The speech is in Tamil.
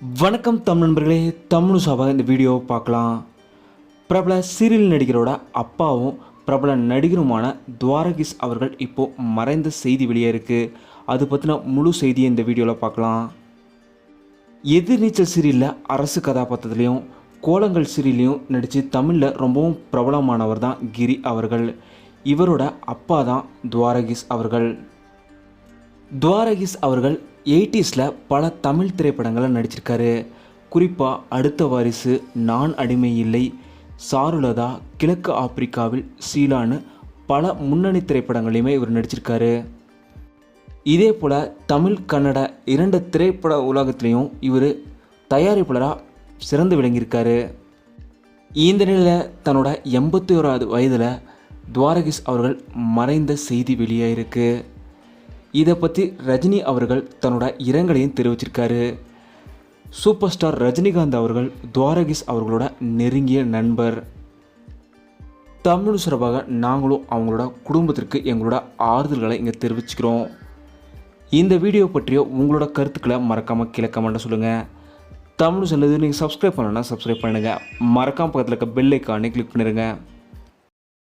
வணக்கம் தமிழ் நண்பர்களே தமிழ் சபா இந்த வீடியோவை பார்க்கலாம். பிரபல சீரியல் நடிகரோட அப்பாவும் பிரபல நடிகருமான துவாரகிஸ் அவர்கள் இப்போது மறைந்த செய்தி வெளியே இருக்குது அது பற்றின முழு செய்தியை இந்த வீடியோவில் பார்க்கலாம். எதிர்நீச்சல் சீரியலில் அரசு கதாபாத்திரத்துலேயும் கோலங்கள் சீரியலையும் நடித்து தமிழில் ரொம்பவும் பிரபலமானவர் தான் கிரி அவர்கள். இவரோட அப்பா தான் துவாரகிஸ் அவர்கள். துவாரகிஸ் அவர்கள் எயிட்டிஸில் பல தமிழ் திரைப்படங்களில் நடிச்சிருக்காரு. குறிப்பாக அடுத்த வாரிசு நான் அடிமை இல்லை சாருலதா கிழக்கு ஆப்பிரிக்காவில் சீலான்னு பல முன்னணி திரைப்படங்களையுமே இவர் நடிச்சிருக்காரு. இதே போல் தமிழ் கன்னட இரண்டு திரைப்பட உலகத்திலையும் இவர் தயாரிப்பாளராக சிறந்து விளங்கியிருக்காரு. இந்த நிலையில் தன்னோட எண்பத்தி ஓராவது வயதில் துவாரகிஸ் அவர்கள் மறைந்த செய்தி வெளியாயிருக்கு. இதை பற்றி ரஜினி அவர்கள் தன்னோட இரங்கலையும் தெரிவிச்சிருக்காரு. சூப்பர் ஸ்டார் ரஜினிகாந்த் அவர்கள் துவாரகிஸ் அவர்களோட நெருங்கிய நண்பர். தமிழ் சிறப்பாக நாங்களும் அவங்களோட குடும்பத்திற்கு எங்களோட ஆறுதல்களை இங்கே தெரிவிச்சுக்கிறோம். இந்த வீடியோ பற்றிய உங்களோட கருத்துக்களை மறக்காமல் கீழே கமெண்ட்டை சொல்லுங்கள் தமிழ் சொன்னது நீங்கள் சப்ஸ்கிரைப் பண்ணணுன்னா சப்ஸ்கிரைப் பண்ணுங்கள் மறக்காம பக்கத்தில் இருக்க பெல் ஐக்கானே கிளிக் பண்ணிடுங்க.